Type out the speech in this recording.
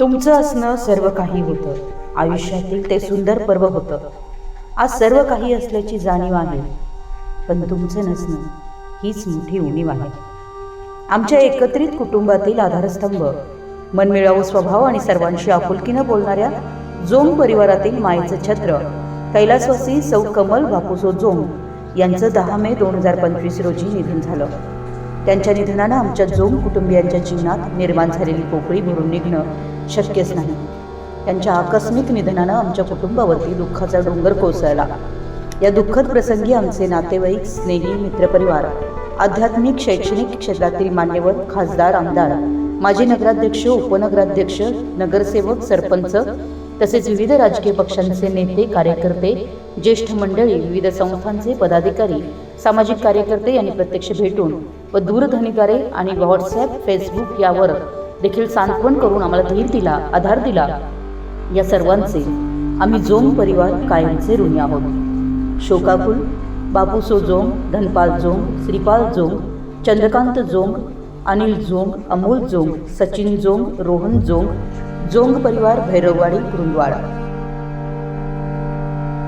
तुमचं असणं सर्व काही होतं. आयुष्यातील ते सुंदर पर्व होतं. आज सर्व काही असल्याची जाणीव आहे. पण तुमचं नसणं हीच मोठी उणीव आहे. आमच्या एकत्रित कुटुंबातील आधारस्तंभ मनमिळावू स्वभाव आणि सर्वांशी आपुलकीनं बोलणाऱ्या जोम परिवारातील मायेचं छत्र कैलासवासी सौ कमल बापूसो जोम यांचं दहा मे दोन हजार पंचवीस रोजी निधन झालं. त्यांच्या निधनानं आमच्या जोम कुटुंबियांच्या जीवनात निर्माण झालेली पोकळी भरून निघणं शक्यच नाही. त्यांच्या आकस्मिक निधनानं आमच्या कुटुंबावरती दुःखाचा डोंगर कोसळला. या दुःखद प्रसंगी आमचे नातेवाईक स्नेही मित्रपरिवार आध्यात्मिक शैक्षणिक क्षेत्रातील मान्यवर खासदार आमदार माजी नगराध्यक्ष उपनगराध्यक्ष नगरसेवक सरपंच तसेच विविध राजकीय पक्षांचे नेते कार्यकर्ते ज्येष्ठ मंडळी विविध संस्थांचे पदाधिकारी सामाजिक कार्यकर्ते यांनी प्रत्यक्ष भेटून व दूरध्वनीद्वारे आणि व्हॉट्सॲप फेसबुक यावर देखील सांत्वन करून आम्हाला धीर दिला आधार दिला. या सर्वांचे आम्ही जोम परिवार कायमचे ऋणी आहोत. शोकाकुल बापूसो जोम धनपाल जोंग श्रीपाल जोम चंद्रकांत जोंग अनिल जोंग अमोल जोंग सचिन जोंग रोहन जोंग जोंग परिवार भैरववाडी कुरुंदवाड.